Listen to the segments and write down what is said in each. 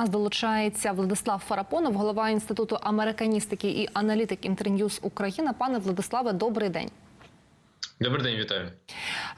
нас долучається Владислав Фарапонов, голова інституту американістики і аналітик Інтерньюз Україна. Пане Владиславе, добрий день. Добрий день, вітаю.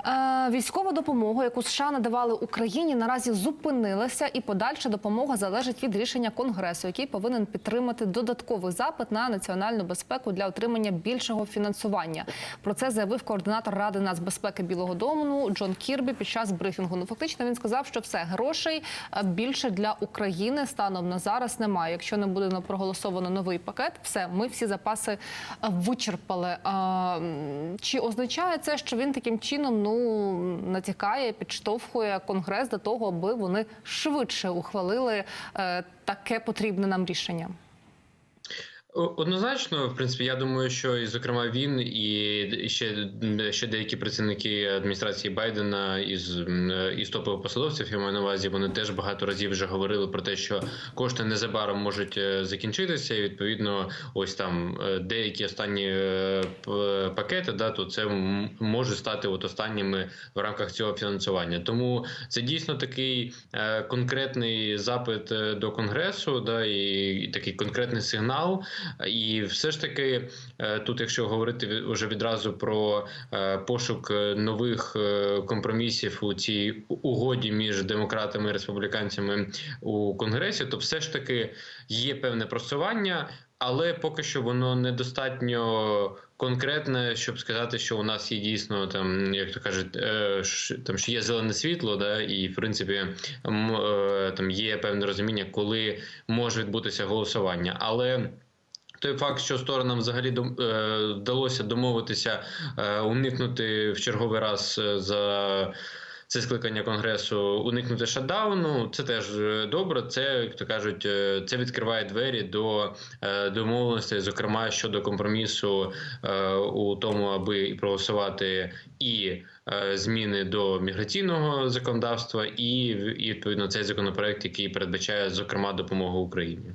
Е, військова допомога, яку США надавали Україні, наразі зупинилася, і подальша допомога залежить від рішення Конгресу, який повинен підтримати додатковий запит на національну безпеку для отримання більшого фінансування. Про це заявив координатор ради нацбезпеки Білого Дому Джон Кірбі під час брифінгу. Ну фактично він сказав, що все грошей е, більше для України станом на зараз немає. Якщо не буде проголосовано новий пакет, все ми всі запаси е, вичерпали. Чи означає це, що він таким чином ну натякає, підштовхує конгрес до того, аби вони швидше ухвалили е, таке потрібне нам рішення? Однозначно, в принципі, я думаю, що і зокрема він, і ще, ще деякі працівники адміністрації Байдена із, із топових посадовців, я маю на увазі, вони теж багато разів вже говорили про те, що кошти незабаром можуть е, закінчитися. І відповідно, ось там е, деякі останні е, пакети, да, то це може стати от останніми в рамках цього фінансування. Тому це дійсно такий конкретний запит до конгресу, да, і такий конкретний сигнал. І все ж таки, е, тут, якщо говорити вже відразу про е, пошук е, нових е, компромісів у цій угоді між демократами і республіканцями у конгресі, то все ж таки є певне просування. Але поки що воно недостатньо конкретне, щоб сказати, що у нас є дійсно там, як то кажуть, е, там що є зелене світло, да, і в принципі е, там є певне розуміння, коли може відбутися голосування. Але той факт, що сторонам взагалі е, вдалося домовитися, е, уникнути в черговий раз е, за. Це скликання конгресу уникнути шатдауну. Це теж добре. Це як то кажуть, це відкриває двері до домовленостей, зокрема щодо компромісу у тому, аби проголосувати і зміни до міграційного законодавства, і, і відповідно цей законопроект, який передбачає зокрема допомогу Україні.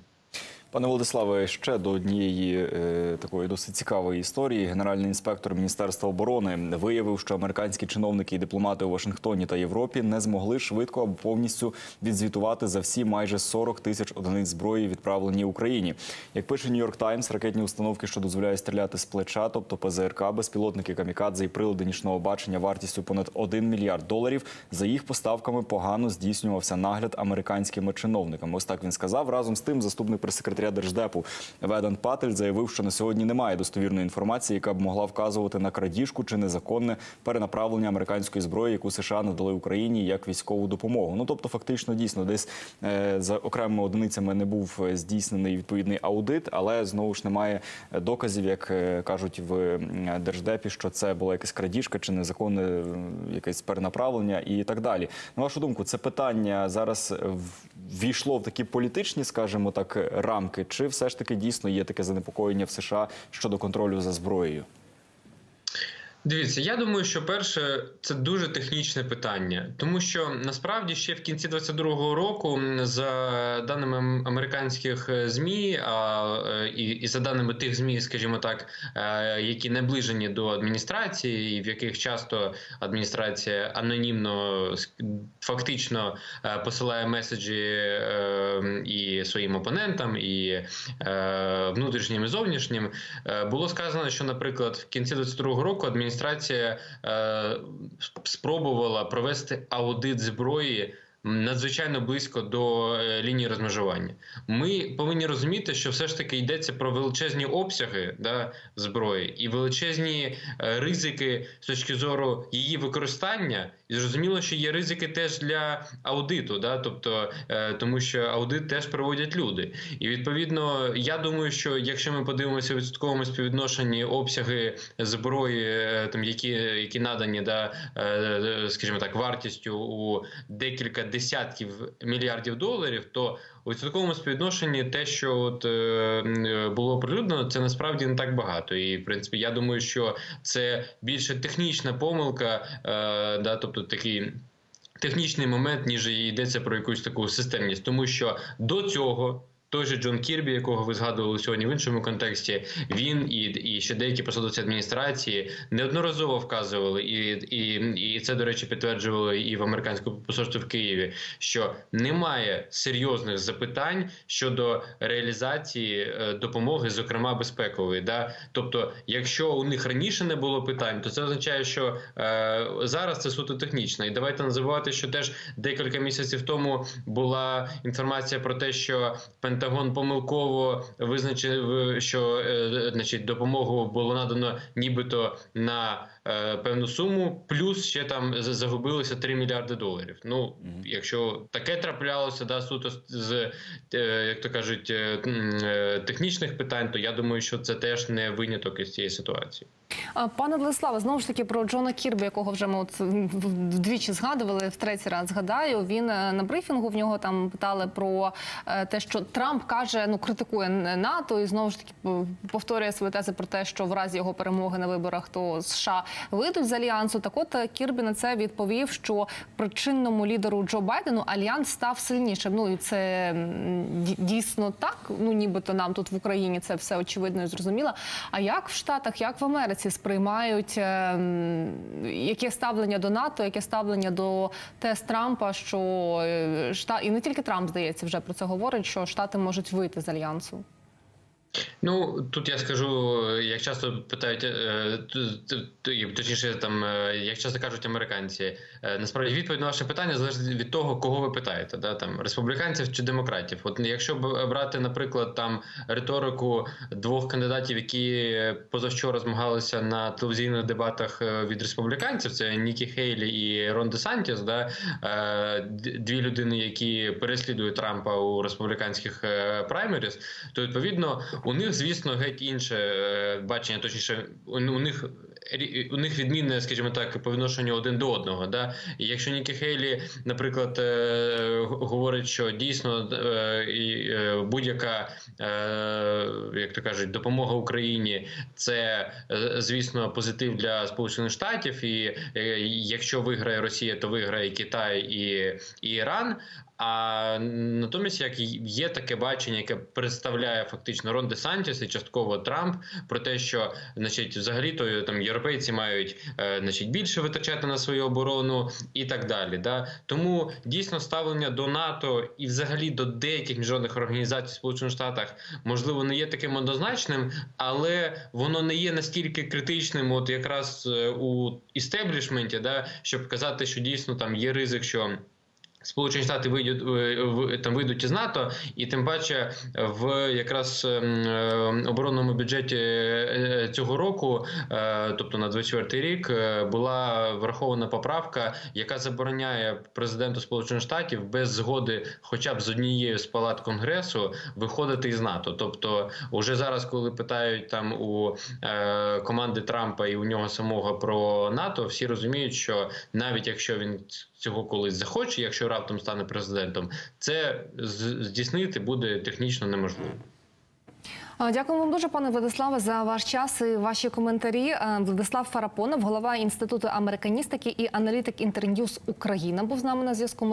Пане Владиславе, ще до однієї е, такої досить цікавої історії. Генеральний інспектор Міністерства оборони виявив, що американські чиновники і дипломати у Вашингтоні та Європі не змогли швидко або повністю відзвітувати за всі майже 40 тисяч одиниць зброї, відправлені Україні. Як пише Нью-Йорк Таймс, ракетні установки, що дозволяють стріляти з плеча, тобто ПЗРК, безпілотники камікадзе і прилади нічного бачення вартістю понад 1 мільярд доларів. За їх поставками погано здійснювався нагляд американськими чиновниками. Ось так він сказав. Разом з тим, заступник прес-секретаря держдепу Ведан Патель заявив, що на сьогодні немає достовірної інформації, яка б могла вказувати на крадіжку чи незаконне перенаправлення американської зброї, яку США надали Україні як військову допомогу. Ну тобто, фактично, дійсно, десь е, за окремими одиницями не був здійснений відповідний аудит, але знову ж немає доказів, як е, кажуть в держдепі, що це була якась крадіжка чи незаконне якесь перенаправлення і так далі. На вашу думку, це питання зараз в- ввійшло в такі політичні, скажімо так, рамки, чи все ж таки дійсно є таке занепокоєння в США щодо контролю за зброєю? Дивіться, я думаю, що перше це дуже технічне питання, тому що насправді ще в кінці 22-го року, за даними американських е, змі, а е, і, і за даними тих змі, скажімо так, е, які наближені до адміністрації, і в яких часто адміністрація анонімно фактично посилає меседжі і своїм опонентам, і внутрішнім і зовнішнім, було сказано, що, наприклад, в кінці 22-го року адміністрація е, спробувала провести аудит зброї. Надзвичайно близько до е, лінії розмежування. Ми повинні розуміти, що все ж таки йдеться про величезні обсяги да, зброї і величезні е, ризики з точки зору її використання. І зрозуміло, що є ризики теж для аудиту, да, тобто е, тому, що аудит теж проводять люди. І відповідно, я думаю, що якщо ми подивимося в відсотковому співвідношенні обсяги зброї, е, там які, які надані, да, е, скажімо так, вартістю у декілька десятків мільярдів доларів, то у відсотковому співвідношенні те, що от було оприлюднено, це насправді не так багато. І в принципі, я думаю, що це більше технічна помилка, да, тобто такий. Технічний момент, ніж йдеться про якусь таку системність, тому що до цього той же Джон Кірбі, якого ви згадували сьогодні в іншому контексті, він і, і ще деякі посадовці адміністрації неодноразово вказували, і, і, і це, до речі, підтверджували і в американському посольстві в Києві, що немає серйозних запитань щодо реалізації е, допомоги, зокрема безпекової. Да? Тобто, якщо у них раніше не було питань, то це означає, що е, зараз це суто технічно. І давайте не забувати, що теж декілька місяців тому була інформація про те, що Пентагон помилково визначив, що е, значить допомогу було надано нібито на певну суму, плюс ще там з- загубилося 3 мільярди доларів. Ну, якщо таке траплялося, да, суто з- е, як то кажуть, е, е, технічних питань, то я думаю, що це теж не виняток із цієї ситуації. Пане Владиславе, знову ж таки про Джона Кірбі, якого вже ми от вдвічі згадували, в третій раз згадаю. Він е, на брифінгу в нього там питали про е, те, що Трамп каже, ну критикує НАТО і знову ж таки повторює свої тези про те, що в разі його перемоги на виборах то США вийдуть з альянсу. Так от е, Кірбі на це відповів, що при чинному лідеру Джо Байдену альянс став сильнішим. Ну і це дійсно так. Ну нібито нам тут в Україні це все очевидно і зрозуміло. А як в Штатах, як в Америці сприймають е, яке ставлення до НАТО, яке ставлення до тез Трампа, що е, Шта... і не тільки Трамп здається вже про це говорить, що Штати можуть вийти з альянсу. Ну тут я скажу, як часто питають, е, точніше, там е, як часто кажуть американці, е, насправді відповідь на ваше питання залежить від того, кого ви питаєте, да там республіканців чи демократів. От якщо брати, наприклад, там риторику двох кандидатів, які позавчора змагалися на телевізійних дебатах від республіканців, це Нікі Хейлі і Рон Де Сантіс, да дві людини, які переслідують Трампа у республіканських праймеріс, то відповідно у них, звісно, геть інше е, бачення, точніше, у, у них. У них відмінне, скажімо так, по відношенню один до одного. Да? І якщо Нікі Хейлі, наприклад, е, говорить, що дійсно е, е, будь-яка, як то кажуть, допомога Україні це, звісно, позитив для Сполучених Штатів. І якщо виграє Росія, то виграє Китай і, і Іран. А натомість, як є таке бачення, яке представляє фактично Рон Де Сантіс і частково Трамп, про те, що значить, взагалі то там європейці мають е, значить, більше витрачати на свою оборону і так далі. Да? Тому дійсно ставлення до НАТО і взагалі до деяких міжнародних організацій в Сполучених Штатах можливо не є таким однозначним, але воно не є настільки критичним, от якраз е, у істеблішменті, да, щоб казати, що дійсно там є ризик, що. Сполучені Штати вийдуть е, там вийдуть із НАТО, і тим паче в якраз ем, е, оборонному бюджеті е, цього року, тобто на 24 рік, була врахована поправка, яка забороняє президенту Сполучених Штатів без згоди, хоча б з однією з палат конгресу, виходити із НАТО. Тобто, уже зараз, коли питають там у команди Трампа і у нього самого про НАТО, всі розуміють, що навіть якщо він цього колись захоче, якщо раптом стане президентом, це здійснити буде технічно неможливо. Дякуємо вам дуже, пане Владиславе, за ваш час і ваші коментарі. Е, Владислав Фарапонов, голова інституту американістики і аналітик Інтерньюз Україна, був з нами на зв'язку.